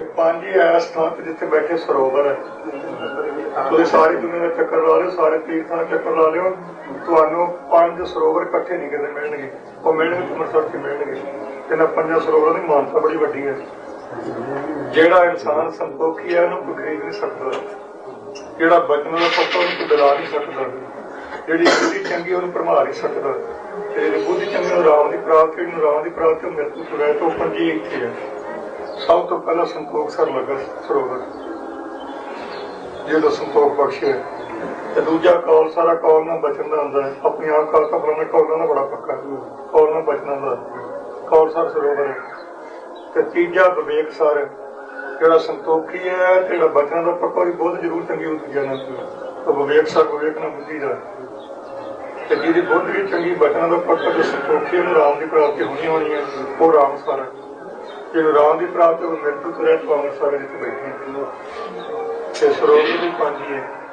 ਪੰਜ ਹੀ ਐਸ ਥਾਂ ਤੇ ਜਿੱਥੇ ਬੈਠੇ ਸਰੋਵਰ ਹੈ। ਤੁਸੀਂ ਸਾਰੀ ਦੁਨੀਆ ਦਾ ਚੱਕਰ ਲਾ ਲਿਓ, ਸਾਰੇ ਤੀਰਥਾਂ ਦਾ ਚੱਕਰ ਲਾ ਲਿਓ। ਤੁਹਾਨੂੰ ਪੰਜ ਸਰੋਵਰ ਇਕੱਠੇ ਨਹੀਂ ਕਿਤੇ ਮਿਲਣਗੇ। ਉਹ ਮਿਲਣਗੇ ਅੰਮ੍ਰਿਤਸਰ ਚ ਮਿਲਣਗੇ। ਇਹਨਾਂ ਪੰਜਾਂ ਸਰੋਵਰਾਂ ਦੀ ਮਾਨਤਾ ਬੜੀ ਵੱਡੀ ਹੈ। ਜਿਹੜਾ ਇਨਸਾਨ ਸੰਤੋਖੀ ਹੈ, ਉਹਨੂੰ ਕੋਈ ਖਰੀਦ ਨਹੀਂ ਸਕਦਾ। ਜਿਹੜਾ ਬਚਨ ਦਾ ਪੱਕਾ ਉਹਨੂੰ ਕੋਈ ਦਿਲਾ ਨਹੀਂ ਸਕਦਾ। ਜਿਹੜੀ ਬੁੱਧੀ ਚੰਗੀ ਉਹਨੂੰ ਭਰਮਾ ਨਹੀਂ ਸਕਦਾ। ਤੇ ਜਿਹੜੀ ਬੁੱਧੀ ਚੰਗੀ ਉਹ ਰਾਮ ਦੀ ਪ੍ਰਾਪਤੀ ਨੂੰ ਰਾਮ ਦੀ ਪ੍ਰਾਪਤੀ, ਉਹ ਮਿਰਤੂ ਸੁਰੇ ਤੋਂ ਪੰਜੀ ਇੱਥੇ ਹੈ। ਸਭ ਤੋਂ ਪਹਿਲਾਂ ਸੰਤੋਖ ਸਰ ਲੱਗਾ ਸਰੋਵਰ ਜਿਹੜਾ ਸੰਤੋਖ ਬਖਸ਼ਿਆ ਤੇ ਦੂਜਾ ਕੌਲ ਸਾਰਾ ਕੌਲ ਨਾਲ ਬਚਨ ਦਾ ਹੁੰਦਾ ਹੈ ਆਪਣੀ ਆਪ ਕਾ ਤਾਂ ਫਲਾਣਾ ਕੌਲ ਨਾਲ ਬੜਾ ਪੱਕਾ ਕੌਲ ਨਾਲ ਬਚਣਾ ਦਾ ਕੌਲ ਸਰ ਸਰੋਵਰ ਤੇ ਤੀਜਾ ਵਿਵੇਕ ਸਰ ਜਿਹੜਾ ਸੰਤੋਖੀ ਹੈ ਜਿਹੜਾ ਬਚਨ ਦਾ ਪੱਕਾ ਵੀ ਬਹੁਤ ਜ਼ਰੂਰ ਚੰਗੀ ਹੁੰਦੀ ਜਾਣਾ ਤਾਂ ਵਿਵੇਕ ਸਰ ਵਿਵੇਕ ਨਾਲ ਬੁੱਧੀ ਦਾ ਤੇ ਜਿਹਦੀ ਬੁੱਧ ਵੀ ਚੰਗੀ ਬਚਨਾਂ ਦਾ ਪੱਕਾ ਤੇ ਸੰਤੋਖੀ ਨੂੰ ਰਾਮ ਦੀ ਪ੍ਰਾਪਤੀ ਹੋਣੀ ਹੋਣੀ ਹੈ ਉਹ ਰਾਮ ਸਰ ਹੈ ਜਿਹਨੂੰ ਰਾਮ ਦੀ ਪ੍ਰਾਪਤੀ ਉਹ ਮਿਰਤੂ ਤੁਰਿਆ ਤੋਂ ਅੰਮ੍ਰਿਤਸਰ ਵਿੱਚ ਬੈਠੇ ਤੇ ਸਰੋਵਰ ਦੀ ਪੰਜੀ ਹੈ।